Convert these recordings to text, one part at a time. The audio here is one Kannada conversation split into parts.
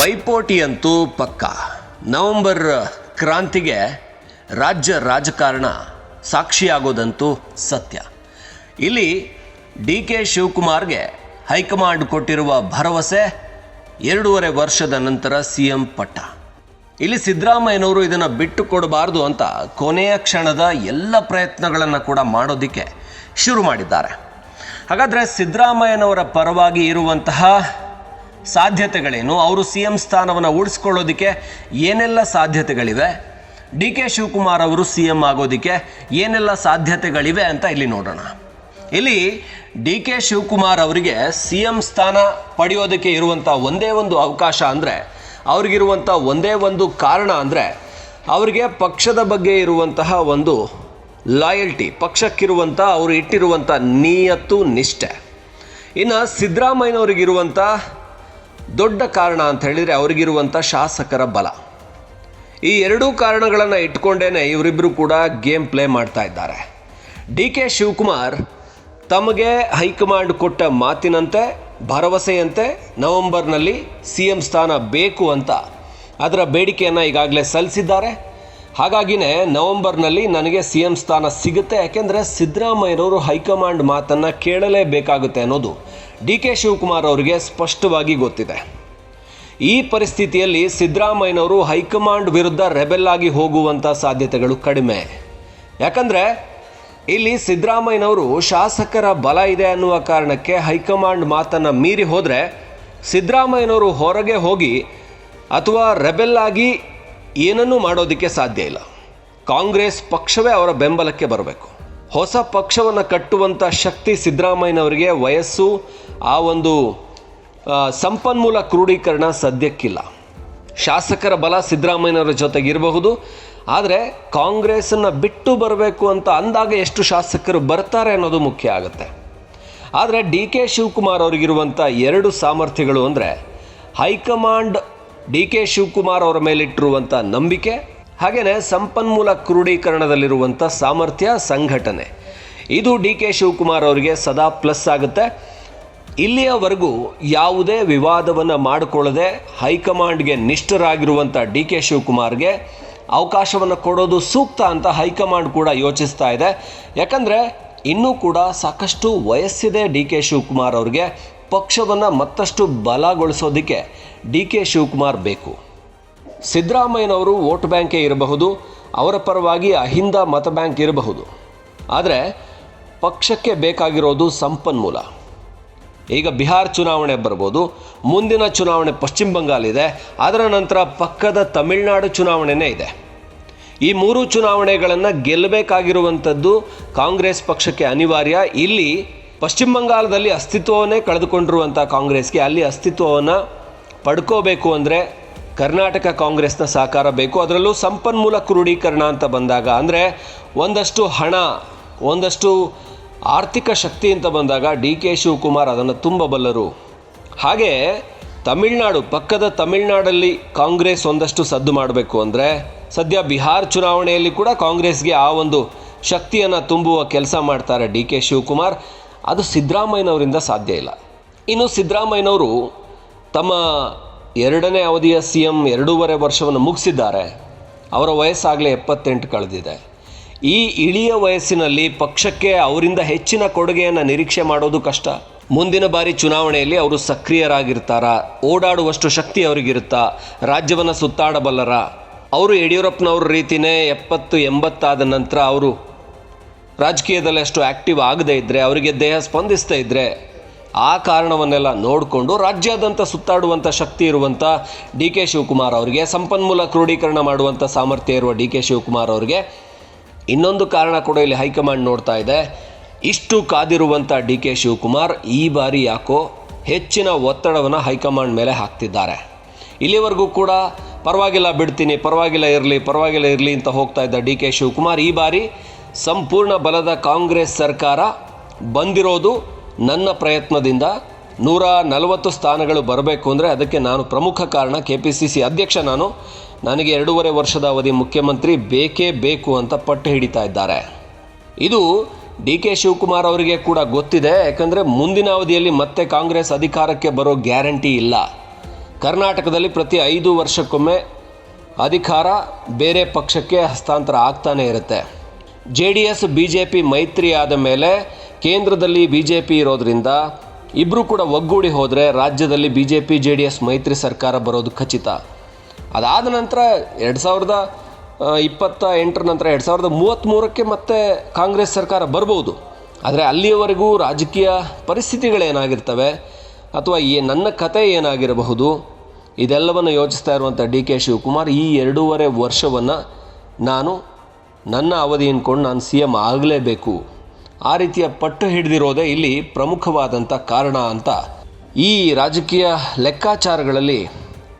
ಪೈಪೋಟಿ ಅಂತೂ ಪಕ್ಕ. ನವೆಂಬರ್ ಕ್ರಾಂತಿಗೆ ರಾಜ್ಯ ರಾಜಕಾರಣ ಸಾಕ್ಷಿಯಾಗೋದಂತೂ ಸತ್ಯ. ಇಲ್ಲಿ ಡಿ ಕೆ ಶಿವಕುಮಾರ್ಗೆ ಹೈಕಮಾಂಡ್ ಕೊಟ್ಟಿರುವ ಭರವಸೆ ಎರಡೂವರೆ ವರ್ಷದ ನಂತರ ಸಿ ಎಂ ಪಟ್ಟ. ಇಲ್ಲಿ ಸಿದ್ದರಾಮಯ್ಯನವರು ಇದನ್ನು ಬಿಟ್ಟು ಕೊಡಬಾರ್ದು ಅಂತ ಕೊನೆಯ ಕ್ಷಣದ ಎಲ್ಲ ಪ್ರಯತ್ನಗಳನ್ನು ಕೂಡ ಮಾಡೋದಕ್ಕೆ ಶುರು ಮಾಡಿದ್ದಾರೆ. ಹಾಗಾದರೆ ಸಿದ್ದರಾಮಯ್ಯನವರ ಪರವಾಗಿ ಇರುವಂತಹ ಸಾಧ್ಯತೆಗಳೇನು? ಅವರು ಸಿ ಎಂ ಸ್ಥಾನವನ್ನು ಉಳಿಸ್ಕೊಳ್ಳೋದಕ್ಕೆ ಏನೆಲ್ಲ ಸಾಧ್ಯತೆಗಳಿವೆ? ಡಿ ಕೆ ಶಿವಕುಮಾರ್ ಅವರು ಸಿ ಎಂ ಆಗೋದಕ್ಕೆ ಏನೆಲ್ಲ ಸಾಧ್ಯತೆಗಳಿವೆ ಅಂತ ಇಲ್ಲಿ ನೋಡೋಣ. ಇಲ್ಲಿ ಡಿ ಕೆ ಶಿವಕುಮಾರ್ ಅವರಿಗೆ ಸಿ ಎಂ ಸ್ಥಾನ ಪಡೆಯೋದಕ್ಕೆ ಇರುವಂಥ ಒಂದೇ ಒಂದು ಅವಕಾಶ ಅಂದರೆ ಅವ್ರಿಗಿರುವಂಥ ಒಂದೇ ಒಂದು ಕಾರಣ ಅಂದರೆ, ಅವರಿಗೆ ಪಕ್ಷದ ಬಗ್ಗೆ ಇರುವಂತಹ ಒಂದು ಲಾಯಲ್ಟಿ ಪಕ್ಷಕ್ಕಿರುವಂಥ ಅವರು ಇಟ್ಟಿರುವಂಥ ನಿಯತ್ತು, ನಿಷ್ಠೆ. ಇನ್ನು ಸಿದ್ದರಾಮಯ್ಯನವ್ರಿಗಿರುವಂಥ ದೊಡ್ಡ ಕಾರಣ ಅಂತ ಹೇಳಿದರೆ ಅವರಿಗಿರುವಂಥ ಶಾಸಕರ ಬಲ. ಈ ಎರಡೂ ಕಾರಣಗಳನ್ನು ಇಟ್ಕೊಂಡೇ ಇವರಿಬ್ಬರು ಕೂಡ ಗೇಮ್ ಪ್ಲೇ ಮಾಡ್ತಾ ಇದ್ದಾರೆ. ಡಿ ಕೆ ಶಿವಕುಮಾರ್ ತಮಗೆ ಹೈಕಮಾಂಡ್ ಕೊಟ್ಟ ಮಾತಿನಂತೆ, ಭರವಸೆಯಂತೆ ನವೆಂಬರ್ನಲ್ಲಿ ಸಿ ಎಂ ಸ್ಥಾನ ಬೇಕು ಅಂತ ಅದರ ಬೇಡಿಕೆಯನ್ನು ಈಗಾಗಲೇ ಸಲ್ಲಿಸಿದ್ದಾರೆ. ಹಾಗಾಗಿನೇ ನವೆಂಬರ್ನಲ್ಲಿ ನನಗೆ ಸಿ ಎಂ ಸ್ಥಾನ ಸಿಗುತ್ತೆ, ಯಾಕೆಂದರೆ ಸಿದ್ದರಾಮಯ್ಯನವರು ಹೈಕಮಾಂಡ್ ಮಾತನ್ನು ಕೇಳಲೇಬೇಕಾಗುತ್ತೆ ಅನ್ನೋದು ಡಿ ಕೆ ಶಿವಕುಮಾರ್ ಅವರಿಗೆ ಸ್ಪಷ್ಟವಾಗಿ ಗೊತ್ತಿದೆ. ಈ ಪರಿಸ್ಥಿತಿಯಲ್ಲಿ ಸಿದ್ದರಾಮಯ್ಯನವರು ಹೈಕಮಾಂಡ್ ವಿರುದ್ಧ ರೆಬೆಲ್ ಆಗಿ ಹೋಗುವಂಥ ಸಾಧ್ಯತೆಗಳು ಕಡಿಮೆ. ಯಾಕಂದರೆ ಇಲ್ಲಿ ಸಿದ್ದರಾಮಯ್ಯನವರು ಶಾಸಕರ ಬಲ ಇದೆ ಅನ್ನುವ ಕಾರಣಕ್ಕೆ ಹೈಕಮಾಂಡ್ ಮಾತನ್ನು ಮೀರಿ ಹೋದರೆ ಸಿದ್ದರಾಮಯ್ಯನವರು ಹೊರಗೆ ಹೋಗಿ ಅಥವಾ ರೆಬೆಲ್ ಆಗಿ ಏನನ್ನೂ ಮಾಡೋದಕ್ಕೆ ಸಾಧ್ಯ ಇಲ್ಲ. ಕಾಂಗ್ರೆಸ್ ಪಕ್ಷವೇ ಅವರ ಬೆಂಬಲಕ್ಕೆ ಬರಬೇಕು. ಹೊಸ ಪಕ್ಷವನ್ನು ಕಟ್ಟುವಂಥ ಶಕ್ತಿ ಸಿದ್ದರಾಮಯ್ಯನವರಿಗೆ ವಯಸ್ಸು, ಆ ಒಂದು ಸಂಪನ್ಮೂಲ ಕ್ರೋಢೀಕರಣ ಸದ್ಯಕ್ಕಿಲ್ಲ. ಶಾಸಕರ ಬಲ ಸಿದ್ದರಾಮಯ್ಯನವರ ಜೊತೆಗಿರಬಹುದು. ಆದರೆ ಕಾಂಗ್ರೆಸ್ಸನ್ನು ಬಿಟ್ಟು ಬರಬೇಕು ಅಂತ ಅಂದಾಗ ಎಷ್ಟು ಶಾಸಕರು ಬರ್ತಾರೆ ಅನ್ನೋದು ಮುಖ್ಯ ಆಗುತ್ತೆ. ಆದರೆ ಡಿ ಕೆ ಶಿವಕುಮಾರ್ ಅವರಿಗಿರುವಂಥ ಎರಡು ಸಾಮರ್ಥ್ಯಗಳು ಅಂದರೆ ಹೈಕಮಾಂಡ್ ಡಿ ಕೆ ಶಿವಕುಮಾರ್ ಅವರ ಮೇಲಿಟ್ಟಿರುವಂಥ ನಂಬಿಕೆ ಹಾಗೆಯೇ ಸಂಪನ್ಮೂಲ ಕ್ರೋಢೀಕರಣದಲ್ಲಿರುವಂಥ ಸಾಮರ್ಥ್ಯ ಸಂಘಟನೆ. ಇದು ಡಿ ಕೆ ಶಿವಕುಮಾರ್ ಅವರಿಗೆ ಸದಾ ಪ್ಲಸ್ ಆಗುತ್ತೆ. ಇಲ್ಲಿಯವರೆಗೂ ಯಾವುದೇ ವಿವಾದವನ್ನು ಮಾಡಿಕೊಳ್ಳದೆ ಹೈಕಮಾಂಡ್ಗೆ ನಿಷ್ಠರಾಗಿರುವಂಥ ಡಿ ಕೆ ಶಿವಕುಮಾರ್ಗೆ ಅವಕಾಶವನ್ನು ಕೊಡೋದು ಸೂಕ್ತ ಅಂತ ಹೈಕಮಾಂಡ್ ಕೂಡ ಯೋಚಿಸ್ತಾ ಇದೆ. ಯಾಕಂದರೆ ಇನ್ನೂ ಕೂಡ ಸಾಕಷ್ಟು ವಯಸ್ಸಿದೆ ಡಿ ಕೆ ಶಿವಕುಮಾರ್ ಅವ್ರಿಗೆ. ಪಕ್ಷವನ್ನು ಮತ್ತಷ್ಟು ಬಲಗೊಳಿಸೋದಕ್ಕೆ ಡಿ ಕೆ ಶಿವಕುಮಾರ್ ಬೇಕು. ಸಿದ್ದರಾಮಯ್ಯನವರು ವೋಟ್ ಬ್ಯಾಂಕೇ ಇರಬಹುದು, ಅವರ ಪರವಾಗಿ ಅಹಿಂದ ಮತ ಬ್ಯಾಂಕ್ ಇರಬಹುದು. ಆದರೆ ಪಕ್ಷಕ್ಕೆ ಬೇಕಾಗಿರೋದು ಸಂಪನ್ಮೂಲ. ಈಗ ಬಿಹಾರ್ ಚುನಾವಣೆ ಬರ್ಬೋದು, ಮುಂದಿನ ಚುನಾವಣೆ ಪಶ್ಚಿಮ ಬಂಗಾಲ್ ಇದೆ, ಅದರ ನಂತರ ಪಕ್ಕದ ತಮಿಳುನಾಡು ಚುನಾವಣೆನೇ ಇದೆ. ಈ ಮೂರು ಚುನಾವಣೆಗಳನ್ನು ಗೆಲ್ಲಬೇಕಾಗಿರುವಂಥದ್ದು ಕಾಂಗ್ರೆಸ್ ಪಕ್ಷಕ್ಕೆ ಅನಿವಾರ್ಯ. ಇಲ್ಲಿ ಪಶ್ಚಿಮ ಬಂಗಾಳದಲ್ಲಿ ಅಸ್ತಿತ್ವವನ್ನೇ ಕಳೆದುಕೊಂಡಿರುವಂಥ ಕಾಂಗ್ರೆಸ್ಗೆ ಅಲ್ಲಿ ಅಸ್ತಿತ್ವವನ್ನು ಪಡ್ಕೋಬೇಕು ಅಂದರೆ ಕರ್ನಾಟಕ ಕಾಂಗ್ರೆಸ್ನ ಸಹಕಾರ ಬೇಕು. ಅದರಲ್ಲೂ ಸಂಪನ್ಮೂಲ ಕ್ರೋಢೀಕರಣ ಅಂತ ಬಂದಾಗ, ಅಂದರೆ ಒಂದಷ್ಟು ಹಣ, ಒಂದಷ್ಟು ಆರ್ಥಿಕ ಶಕ್ತಿ ಅಂತ ಬಂದಾಗ ಡಿ ಕೆ ಶಿವಕುಮಾರ್ ಅದನ್ನು ತುಂಬಬಲ್ಲರು ಹಾಗೆ ತಮಿಳುನಾಡು, ಪಕ್ಕದ ತಮಿಳುನಾಡಲ್ಲಿ ಕಾಂಗ್ರೆಸ್ ಒಂದಷ್ಟು ಸದ್ದು ಮಾಡಬೇಕು ಅಂದರೆ ಸದ್ಯ ಬಿಹಾರ್ ಚುನಾವಣೆಯಲ್ಲಿ ಕೂಡ ಕಾಂಗ್ರೆಸ್ಗೆ ಆ ಒಂದು ಶಕ್ತಿಯನ್ನು ತುಂಬುವ ಕೆಲಸ ಮಾಡ್ತಾರೆ ಡಿ ಕೆ ಶಿವಕುಮಾರ್. ಅದು ಸಿದ್ದರಾಮಯ್ಯನವರಿಂದ ಸಾಧ್ಯ ಇಲ್ಲ. ಇನ್ನು ಸಿದ್ದರಾಮಯ್ಯನವರು ತಮ್ಮ ಎರಡನೇ ಅವಧಿಯ ಸಿ ಎಂ ಎರಡೂವರೆ ವರ್ಷವನ್ನು ಮುಗಿಸಿದ್ದಾರೆ. ಅವರ ವಯಸ್ಸಾಗಲೇ ಎಪ್ಪತ್ತೆಂಟು ಕಳೆದಿದೆ. ಈ ಇಳಿಯ ವಯಸ್ಸಿನಲ್ಲಿ ಪಕ್ಷಕ್ಕೆ ಅವರಿಂದ ಹೆಚ್ಚಿನ ಕೊಡುಗೆಯನ್ನು ನಿರೀಕ್ಷೆ ಮಾಡೋದು ಕಷ್ಟ. ಮುಂದಿನ ಬಾರಿ ಚುನಾವಣೆಯಲ್ಲಿ ಅವರು ಸಕ್ರಿಯರಾಗಿರ್ತಾರಾ. ಓಡಾಡುವಷ್ಟು ಶಕ್ತಿ ಅವರಿಗಿರುತ್ತಾ? ರಾಜ್ಯವನ್ನು ಸುತ್ತಾಡಬಲ್ಲರ? ಅವರು ಯಡಿಯೂರಪ್ಪನವ್ರ ರೀತಿಯೇ ಎಪ್ಪತ್ತು, ಎಂಬತ್ತಾದ ನಂತರ ಅವರು ರಾಜಕೀಯದಲ್ಲಿ ಅಷ್ಟು ಆ್ಯಕ್ಟಿವ್ ಆಗದೇ ಇದ್ದರೆ ಅವರಿಗೆ ದೇಹ ಸ್ಪಂದಿಸ್ತಾ ಇದ್ದರೆ ಆ ಕಾರಣವನ್ನೆಲ್ಲ ನೋಡಿಕೊಂಡು ರಾಜ್ಯಾದ್ಯಂತ ಸುತ್ತಾಡುವಂಥ ಶಕ್ತಿ ಇರುವಂಥ ಡಿ ಕೆ ಶಿವಕುಮಾರ್ ಅವರಿಗೆ, ಸಂಪನ್ಮೂಲ ಕ್ರೋಢೀಕರಣ ಮಾಡುವಂಥ ಸಾಮರ್ಥ್ಯ ಇರುವ ಡಿ ಕೆ ಶಿವಕುಮಾರ್ ಅವರಿಗೆ ಇನ್ನೊಂದು ಕಾರಣ ಕೂಡ ಇಲ್ಲಿ ಹೈಕಮಾಂಡ್ ನೋಡ್ತಾ ಇದೆ. ಇಷ್ಟು ಕಾದಿರುವಂಥ ಡಿ ಕೆ ಶಿವಕುಮಾರ್ ಈ ಬಾರಿ ಯಾಕೋ ಹೆಚ್ಚಿನ ಒತ್ತಡವನ್ನು ಹೈಕಮಾಂಡ್ ಮೇಲೆ ಹಾಕ್ತಿದ್ದಾರೆ. ಇಲ್ಲಿವರೆಗೂ ಕೂಡ ಪರವಾಗಿಲ್ಲ ಬಿಡ್ತೀನಿ, ಪರವಾಗಿಲ್ಲ ಇರಲಿ ಪರವಾಗಿಲ್ಲ ಇರಲಿ ಅಂತ ಹೋಗ್ತಾ ಇದ್ದ ಡಿ ಕೆ ಶಿವಕುಮಾರ್ ಈ ಬಾರಿ ಸಂಪೂರ್ಣ ಬಲದ ಕಾಂಗ್ರೆಸ್ ಸರ್ಕಾರ ಬಂದಿರೋದು ನನ್ನ ಪ್ರಯತ್ನದಿಂದ ನೂರ ನಲವತ್ತು ಸ್ಥಾನಗಳು ಬರಬೇಕು ಅಂದರೆ ಅದಕ್ಕೆ ನಾನು ಪ್ರಮುಖ ಕಾರಣ ಕೆ ಪಿ ಸಿ ಸಿ ಅಧ್ಯಕ್ಷ ನಾನು. ನನಗೆ ಎರಡೂವರೆ ವರ್ಷದ ಅವಧಿ ಮುಖ್ಯಮಂತ್ರಿ ಬೇಕೇ ಬೇಕು ಅಂತ ಪಟ್ಟು ಹಿಡಿತಾ ಇದ್ದಾರೆ. ಇದು ಡಿ ಕೆ ಶಿವಕುಮಾರ್ ಅವರಿಗೆ ಕೂಡ ಗೊತ್ತಿದೆ, ಯಾಕಂದರೆ ಮುಂದಿನ ಅವಧಿಯಲ್ಲಿ ಮತ್ತೆ ಕಾಂಗ್ರೆಸ್ ಅಧಿಕಾರಕ್ಕೆ ಬರೋ ಗ್ಯಾರಂಟಿ ಇಲ್ಲ. ಕರ್ನಾಟಕದಲ್ಲಿ ಪ್ರತಿ ಐದು ವರ್ಷಕ್ಕೊಮ್ಮೆ ಅಧಿಕಾರ ಬೇರೆ ಪಕ್ಷಕ್ಕೆ ಹಸ್ತಾಂತರ ಆಗ್ತಾನೆ ಇರುತ್ತೆ. J D S, B J P ಮೈತ್ರಿ ಆದ ಮೇಲೆ ಕೇಂದ್ರದಲ್ಲಿ ಬಿ ಜೆ ಪಿ ಇರೋದ್ರಿಂದ ಇಬ್ಬರು ಕೂಡ ಒಗ್ಗೂಡಿ ಹೋದರೆ ರಾಜ್ಯದಲ್ಲಿ B J P J D S ಮೈತ್ರಿ ಸರ್ಕಾರ ಬರೋದು ಖಚಿತ. ಅದಾದ ನಂತರ ಎರಡು ಸಾವಿರದ ಇಪ್ಪತ್ತ ಎಂಟರ ನಂತರ ಎರಡು ಸಾವಿರದ ಮೂವತ್ತ್ಮೂರಕ್ಕೆ ಮತ್ತೆ ಕಾಂಗ್ರೆಸ್ ಸರ್ಕಾರ ಬರ್ಬೋದು. ಆದರೆ ಅಲ್ಲಿಯವರೆಗೂ ರಾಜಕೀಯ ಪರಿಸ್ಥಿತಿಗಳೇನಾಗಿರ್ತವೆ ಅಥವಾ ಈ ನನ್ನ ಕತೆ ಏನಾಗಿರಬಹುದು, ಇದೆಲ್ಲವನ್ನು ಯೋಚಿಸ್ತಾ ಇರುವಂಥ ಡಿ ಕೆ ಶಿವಕುಮಾರ್ ಈ ಎರಡೂವರೆ ವರ್ಷವನ್ನು ನಾನು ನನ್ನ ಅವಧಿ ಅಂದ್ಕೊಂಡು ನಾನು ಸಿ ಎಂ ಆಗಲೇಬೇಕು. ಆ ರೀತಿಯ ಪಟ್ಟು ಹಿಡಿದಿರೋದೇ ಇಲ್ಲಿ ಪ್ರಮುಖವಾದಂಥ ಕಾರಣ ಅಂತ ಈ ರಾಜಕೀಯ ಲೆಕ್ಕಾಚಾರಗಳಲ್ಲಿ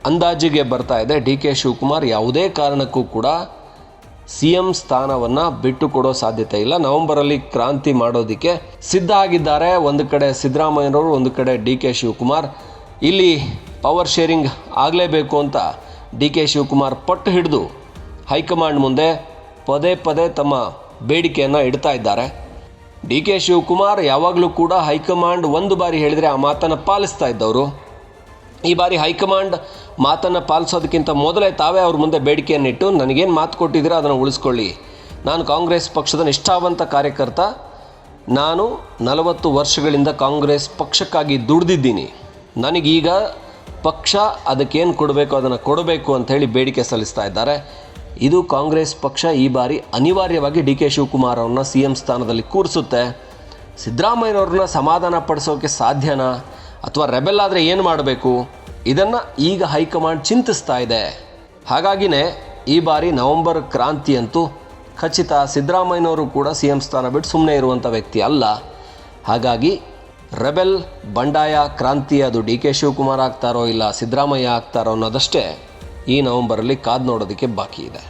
ಅಂದಾಜಿಗೆ ಬರ್ತಾ ಇದೆ. ಡಿ ಕೆ ಶಿವಕುಮಾರ್ ಯಾವುದೇ ಕಾರಣಕ್ಕೂ ಕೂಡ ಸಿ ಎಂ ಸ್ಥಾನವನ್ನು ಬಿಟ್ಟು ಕೊಡೋ ಸಾಧ್ಯತೆ ಇಲ್ಲ. ನವೆಂಬರಲ್ಲಿ ಕ್ರಾಂತಿ ಮಾಡೋದಕ್ಕೆ ಸಿದ್ಧ ಆಗಿದ್ದಾರೆ. ಒಂದು ಕಡೆ ಸಿದ್ದರಾಮಯ್ಯನವರು, ಒಂದು ಕಡೆ ಡಿ ಕೆ ಶಿವಕುಮಾರ್. ಇಲ್ಲಿ ಪವರ್ ಶೇರಿಂಗ್ ಆಗಲೇಬೇಕು ಅಂತ ಡಿ ಕೆ ಶಿವಕುಮಾರ್ ಪಟ್ಟು ಹಿಡಿದು ಹೈಕಮಾಂಡ್ ಮುಂದೆ ಪದೇ ಪದೇ ತಮ್ಮ ಬೇಡಿಕೆಯನ್ನು ಇಡ್ತಾ ಇದ್ದಾರೆ. ಡಿ ಕೆ ಶಿವಕುಮಾರ್ ಯಾವಾಗಲೂ ಕೂಡ ಹೈಕಮಾಂಡ್ ಒಂದು ಬಾರಿ ಹೇಳಿದರೆ ಆ ಮಾತನ್ನು ಪಾಲಿಸ್ತಾ ಇದ್ದವರು. ಈ ಬಾರಿ ಹೈಕಮಾಂಡ್ ಮಾತನ್ನು ಪಾಲಿಸೋದಕ್ಕಿಂತ ಮೊದಲೇ ತಾವೇ ಅವ್ರ ಮುಂದೆ ಬೇಡಿಕೆಯನ್ನಿಟ್ಟು, ನನಗೇನು ಮಾತು ಕೊಟ್ಟಿದ್ದೀರೋ, ಅದನ್ನು ಉಳಿಸ್ಕೊಳ್ಳಿ. ನಾನು ಕಾಂಗ್ರೆಸ್ ಪಕ್ಷದ ನಿಷ್ಠಾವಂತ ಕಾರ್ಯಕರ್ತ. ನಾನು ನಲವತ್ತು ವರ್ಷಗಳಿಂದ ಕಾಂಗ್ರೆಸ್ ಪಕ್ಷಕ್ಕಾಗಿ ದುಡ್ದಿದ್ದೀನಿ. ನನಗೀಗ ಪಕ್ಷ ಅದಕ್ಕೇನು ಕೊಡಬೇಕು, ಅದನ್ನು ಕೊಡಬೇಕು ಅಂತ ಹೇಳಿ ಬೇಡಿಕೆ ಸಲ್ಲಿಸ್ತಾ ಇದ್ದಾರೆ. ಇದು ಕಾಂಗ್ರೆಸ್ ಪಕ್ಷ ಈ ಬಾರಿ ಅನಿವಾರ್ಯವಾಗಿ ಡಿ ಕೆ ಶಿವಕುಮಾರ್ ಅವ್ರನ್ನ ಸಿ ಎಂ ಸ್ಥಾನದಲ್ಲಿ ಕೂರಿಸುತ್ತೆ. ಸಿದ್ದರಾಮಯ್ಯನವ್ರನ್ನ ಸಮಾಧಾನ ಪಡಿಸೋಕೆ ಸಾಧ್ಯನಾ? ಅಥವಾ ರೆಬೆಲ್ ಆದರೆ ಏನು ಮಾಡಬೇಕು? ಇದನ್ನು ಈಗ ಹೈಕಮಾಂಡ್ ಚಿಂತಿಸ್ತಾ ಇದೆ. ಹಾಗಾಗಿನೇ ಈ ಬಾರಿ ನವೆಂಬರ್ ಕ್ರಾಂತಿ ಅಂತೂ ಖಚಿತ ಸಿದ್ದರಾಮಯ್ಯನವರು ಕೂಡ ಸಿ ಎಂ ಸ್ಥಾನ ಬಿಟ್ಟು ಸುಮ್ಮನೆ ಇರುವಂಥ ವ್ಯಕ್ತಿ ಅಲ್ಲ. ಹಾಗಾಗಿ ರೆಬೆಲ್ ಬಂಡಾಯ ಕ್ರಾಂತಿ ಅದು ಡಿ ಕೆ ಶಿವಕುಮಾರ್ ಆಗ್ತಾರೋ ಇಲ್ಲ ಸಿದ್ದರಾಮಯ್ಯ ಆಗ್ತಾರೋ ಅನ್ನೋದಷ್ಟೇ. ಈ ನವೆಂಬರಲ್ಲಿ ಕಾದು ನೋಡೋದಕ್ಕೆ ಬಾಕಿ ಇದೆ.